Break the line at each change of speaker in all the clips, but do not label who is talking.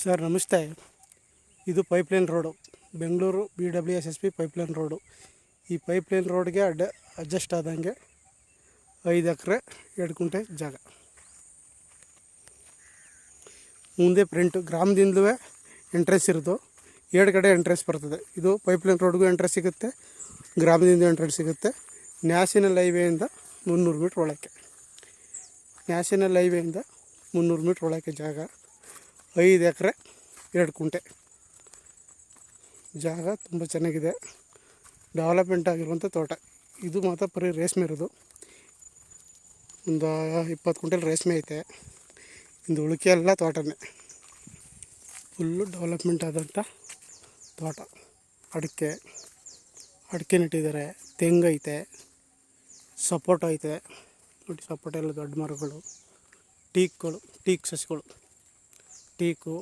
Sir ನಮಸ್ತೆ. ಇದು pipeline road. Bengaluru B W S S P pipeline road. ಈ pipeline ರೋಡ್ಗೆ ಅಡ್ಡ ಅಡ್ಜಸ್ಟ್ ಆದಂಗೆ ಐದು ಎಕರೆ, ಎರಡು ಕುಂಟೆ ಜಾಗ. ಮುಂದೆ ಪ್ರಿಂಟು ಗ್ರಾಮದಿಂದಲೂ ಎಂಟ್ರೆನ್ಸ್ ಇರೋದು. ಎರಡು ಕಡೆ ಎಂಟ್ರೆನ್ಸ್ ಬರ್ತದೆ. ಇದು ಪೈಪ್ಲೈನ್ ರೋಡ್ಗೂ ಎಂಟ್ರೆನ್ಸ್ ಸಿಗುತ್ತೆ, ಗ್ರಾಮದಿಂದ ಎಂಟ್ರೆನ್ಸ್ ಸಿಗುತ್ತೆ. ನ್ಯಾಷನಲ್ ಹೈವೇಯಿಂದ ಮುನ್ನೂರು ಮೀಟ್ರ್ ಒಳಕ್ಕೆ. ನ್ಯಾಷನಲ್ ಹೈವೇಯಿಂದ ಮುನ್ನೂರು ಮೀಟ್ರ್ ಒಳಕ್ಕೆ ಜಾಗ. ಐದು ಎಕರೆ, ಎರಡು ಕುಂಟೆ. ಜಾಗ ತುಂಬ ಚೆನ್ನಾಗಿದೆ. ಡೆವಲಪ್ಮೆಂಟ್ ಆಗಿರುವಂಥ ತೋಟ. ಇದು ಮಾತ್ರ ಬರೀ ರೇಷ್ಮೆ ಇರೋದು. ಒಂದು ಇಪ್ಪತ್ತು ಕುಂಟೆಲ್ ರೇಷ್ಮೆ ಐತೆ. ಇಂದು ಉಳಿಕೆ ಎಲ್ಲ ತೋಟನೇ. ಫುಲ್ಲು ಡೆವಲಪ್ಮೆಂಟ್ ಆದಂಥ ತೋಟ. ಅಡಿಕೆ ಅಡಿಕೆ ನೆಟ್ಟಿದ್ದಾರೆ. ತೆಂಗೈತೆ ಸಪೋಟ ಐತೆ. ನೋಡಿ, ಸಪೋಟ ಎಲ್ಲ ದೊಡ್ಡ ಮರಗಳು. ಟೀಕ್ಗಳು, ಟೀಕ್ ಸಸಿಗಳು. ಟೀಕು,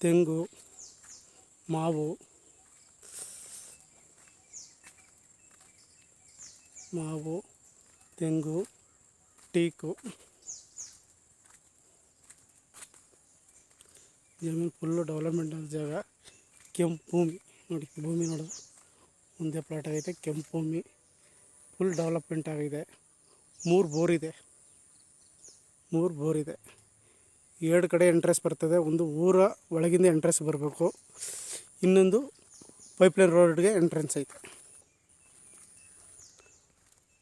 ತೆಂಗು, ಮಾವು ಮಾವು, ತೆಂಗು, ಟೀಕು. ಜಮೀನು ಫುಲ್ಲು ಡೆವಲಪ್ಮೆಂಟ್ ಆದ ಜಾಗ ಕೆಂಪು ಭೂಮಿ ನೋಡಿ, ಭೂಮಿ ನೋಡೋದು ಮುಂದೆ ಪ್ಲಾಟ್ ಆಗೈತೆ ಕೆಂಪು ಭೂಮಿ ಫುಲ್ ಡೆವಲಪ್ಮೆಂಟ್ ಆಗಿದೆ. ಮೂರು ಬೋರ್ ಇದೆ ಮೂರು ಬೋರ್ ಇದೆ ಎರಡು ಕಡೆ ಎಂಟ್ರೆನ್ಸ್ ಬರ್ತದೆ. ಒಂದು ಊರ ಒಳಗಿಂದ ಎಂಟ್ರೆನ್ಸ್ ಬರಬೇಕು. ಇನ್ನೊಂದು ಪೈಪ್ಲೈನ್ ರೋಡ್ಗೆ ಎಂಟ್ರೆನ್ಸ್ ಐತೆ.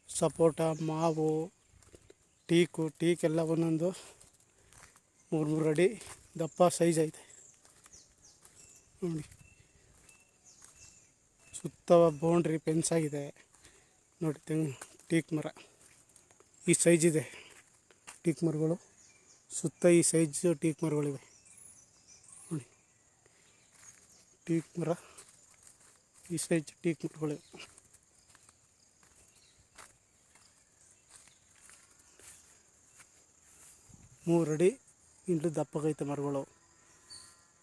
ಸಪೋಟ, ಮಾವು, ಟೀಕು ಟೀಕ್ ಎಲ್ಲ ಒಂದೊಂದು ಮೂರು ಮೂರು ಅಡಿ ದಪ್ಪ ಸೈಜ್ ಐತೆ. ನೋಡಿ. ಸುತ್ತ ಬೌಂಡ್ರಿ ಪೆನ್ಸ್ ಆಗಿದೆ. ನೋಡಿ, ತೆಂಗು ಟೀಕ್ ಮರ. ಈ ಸೈಜ್ ಇದೆ. ಟೀಕ್ ಮರಗಳು. ಸುತ್ತ ಈ ಸೈಜ್ ಟೀಕ್ ಮರಗಳಿವೆ. ನೋಡಿ. ಟೀಕ್ ಮರ, ಈ ಸೈಜ್ ಟೀಕ್ ಮರಗಳಿವೆ. ಮೂರಡಿ ಇಂಟು ದಪ್ಪಗೈತೆ ಮರಗಳು.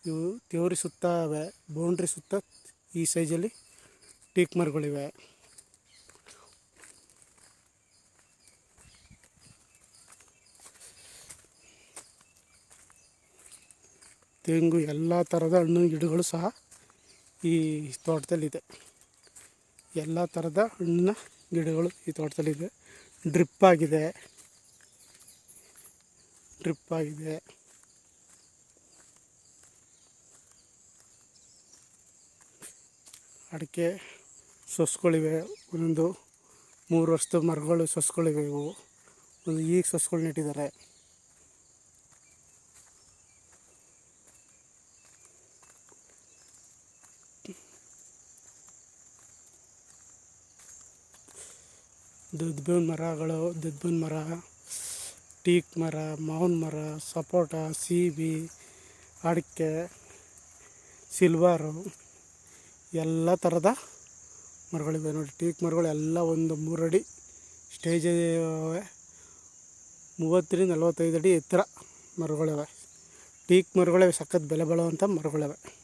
ಇವು ತೇವ್ರಿ ಸುತ್ತ ಅವೆ, ಬೌಂಡ್ರಿ ಸುತ್ತ ಈ ಸೈಜಲ್ಲಿ ಟೀಕ್ ಮರಗಳಿವೆ. ತೆಂಗು ಎಲ್ಲ ಥರದ ಹಣ್ಣಿನ ಗಿಡಗಳು ಸಹ ಈ ತೋಟದಲ್ಲಿದೆ. ಎಲ್ಲ ಥರದ ಹಣ್ಣಿನ ಗಿಡಗಳು ಈ ತೋಟದಲ್ಲಿದೆ. ಡ್ರಿಪ್ ಆಗಿದೆ. ಡ್ರಿಪ್ ಆಗಿದೆ. ಅಡಿಕೆ ಸೊಸ್ಗಳಿವೆ ಒಂದೊಂದು ಮೂರು ವರ್ಷದ ಮರಗಳು ಸೊಸ್ಗಳಿವೆ ಇವು. ಒಂದು ಈಗ ಸೊಸ್ಗಳು ನೆಟ್ಟಿದ್ದಾರೆ. ದದ್ಬೇವಿನ ಮರಗಳು ದದ್ಬನ್ ಮರ, ಟೀಕ್ ಮರ ಮಾವಿನ ಮರ, ಸಪೋಟ, ಸೀಬಿ, ಅಡಿಕೆ, ಸಿಲ್ವಾರು, ಎಲ್ಲ ಥರದ ಮರಗಳಿವೆ ನೋಡಿ. ಟೀಕ್ ಮರಗಳು ಎಲ್ಲ ಒಂದು ಮೂರಡಿ ಸ್ಟೇಜ್ ಮೂವತ್ತರಿಂದ ನಲವತ್ತೈದು ಅಡಿ ಎತ್ತರ ಮರಗಳಿವೆ. ಟೀಕ್ ಮರಗಳಿವೆ, ಸಖತ್ ಬೆಲೆ ಬಾಳುವಂಥ ಮರಗಳಿವೆ.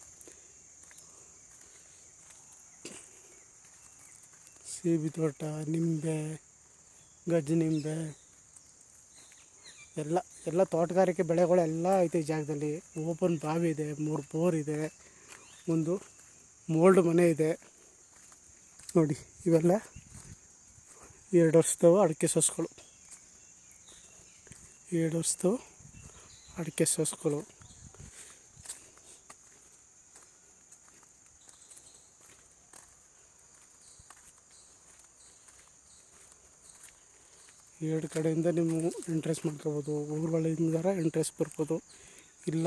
ಸೀಬಿ ತೋಟ, ನಿಂಬೆ, ಗಜ್ಜಿ ನಿಂಬೆ, ಎಲ್ಲ ಎಲ್ಲ ತೋಟಗಾರಿಕೆ ಬೆಳೆಗಳೆಲ್ಲ ಐತೆ ಈ ಜಾಗದಲ್ಲಿ. ಓಪನ್ ಬಾವಿ ಇದೆ, ಮೂರು ಬೋರ್ ಇದೆ, ಒಂದು ಮೋಲ್ಡ್ ಮನೆ ಇದೆ. ನೋಡಿ, ಇವೆಲ್ಲ ಎರಡು ವರ್ಷದವು ಅಡಿಕೆ ಸಸ್ಗಳು ಎರಡು ವರ್ಷದವು ಅಡಿಕೆ ಸೊಸ್ಗಳು ಎರಡು ಕಡೆಯಿಂದ ನೀವು ಎಂಟ್ರೆನ್ಸ್ ಮಾಡ್ಕೋಬೋದು. ಊರೊಳಗಿಂದಾರ ಎಂಟ್ರೆನ್ಸ್ ಬರ್ಬೋದು. ಇಲ್ಲ,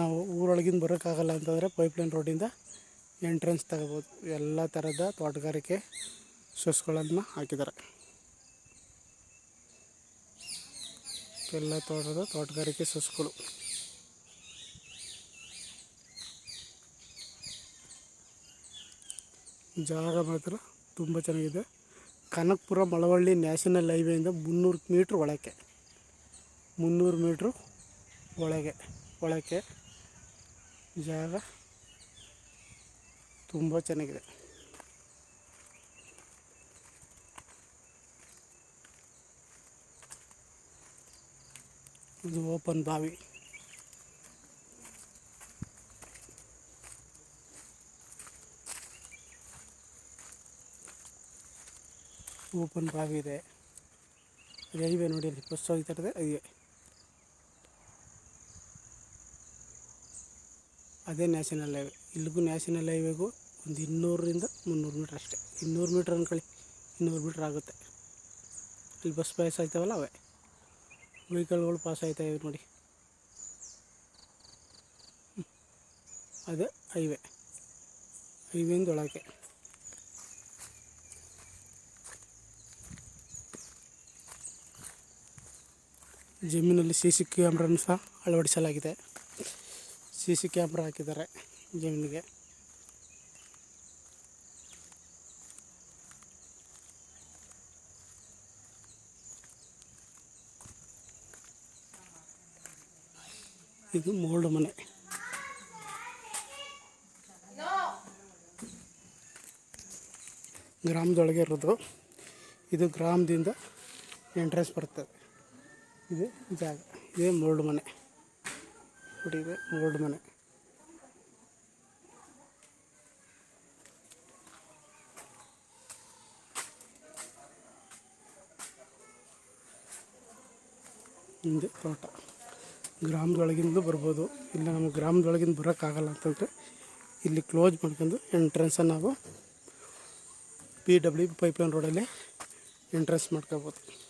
ನಾವು ಊರೊಳಗಿಂದ ಬರೋಕ್ಕಾಗಲ್ಲ ಅಂತಂದರೆ ಪೈಪ್ಲೈನ್ ರೋಡಿಂದ ಎಂಟ್ರೆನ್ಸ್ ತಗೋಬೋದು. ಎಲ್ಲ ಥರದ ತೋಟಗಾರಿಕೆ ಸಸ್ಗಳನ್ನು ಹಾಕಿದ್ದಾರೆ. ಎಲ್ಲ ತೋಟದ ತೋಟಗಾರಿಕೆ ಸೊಸ್ಗಳು ಜಾಗ ಮಾತ್ರ ತುಂಬ ಚೆನ್ನಾಗಿದೆ. ಕನಕಪುರ ಮಳವಳ್ಳಿ ನ್ಯಾಷನಲ್ ಹೈವೇಯಿಂದ ಮುನ್ನೂರು ಮೀಟ್ರ್ ಒಳಕ್ಕೆ. ಮುನ್ನೂರು ಮೀಟ್ರು ಒಳಗೆ, ಒಳಕ್ಕೆ ಜಾಗ ತುಂಬ ಚೆನ್ನಾಗಿದೆ. ಇದು ಓಪನ್ ಬಾವಿ. ಓಪನ್ ಬಾವಿ ಇದೆ ಅದು ಹೈವೇ ನೋಡಿ ಅಲ್ಲಿ ಬಸ್ ಹೋಗ್ತಾ ಇರೋದೇ ಹೈವೇ ಅದೇ ನ್ಯಾಷನಲ್ ಹೈವೇ ಇಲ್ಲಿಗೂ ನ್ಯಾಷನಲ್ ಹೈವೇಗೂ ಒಂದು ಇನ್ನೂರರಿಂದ ಮುನ್ನೂರು ಮೀಟ್ರ್ ಅಷ್ಟೇ. ಇನ್ನೂರು ಮೀಟ್ರ್ ಅಂದ್ಕೊಳ್ಳಿ ಇನ್ನೂರು ಮೀಟ್ರ್ ಆಗುತ್ತೆ. ಇಲ್ಲಿ ಬಸ್ ಪಾಸ್ ಆಯ್ತಾವಲ್ಲ ಅವೇ? ವೆಹಿಕಲ್ಗಳು ಪಾಸ್ ಆಯ್ತಾ ಇವೆ ನೋಡಿ. ಅದೇ ಹೈವೇ ಹೈವೇಯಿಂದ ಒಳಗೆ. ಜಮೀನಲ್ಲಿ ಸಿ ಸಿ ಕ್ಯಾಮ್ರನ್ನು ಸಹ ಅಳವಡಿಸಲಾಗಿದೆ. ಸಿ ಸಿ ಕ್ಯಾಮ್ರಾ ಹಾಕಿದ್ದಾರೆ ಜಮೀನಿಗೆ. ಇದು ಮೋಲ್ಡ್ ಮನೆ. ಗ್ರಾಮದೊಳಗೆ ಇರೋದು. ಇದು ಗ್ರಾಮದಿಂದ ಎಂಟ್ರೆನ್ಸ್ ಬರ್ತದೆ ಇದು ಜಾಗ. ಇದೇ ಮೋಲ್ಡ್ ಮನೆ. ನೋಡಿ ಇದೆ ಮುರುಡು ಮನೆ. ಹಿಂದೆ ತೋಟ. ಗ್ರಾಮದೊಳಗಿಂದ ಬರ್ಬೋದು. ಇಲ್ಲ ನಮಗೆ ಗ್ರಾಮದೊಳಗಿಂದ ಬರೋಕ್ಕಾಗಲ್ಲ ಅಂತಂದರೆ ಇಲ್ಲಿ ಕ್ಲೋಸ್ ಮಾಡ್ಕೊಂಡು ಎಂಟ್ರೆನ್ಸನ್ನು ನಾವು ಪಿ ಡಬ್ಲ್ಯೂ ಪೈಪ್ಲೈನ್ ರೋಡಲ್ಲಿ ಎಂಟ್ರೆನ್ಸ್ ಮಾಡ್ಕೋಬೋದು.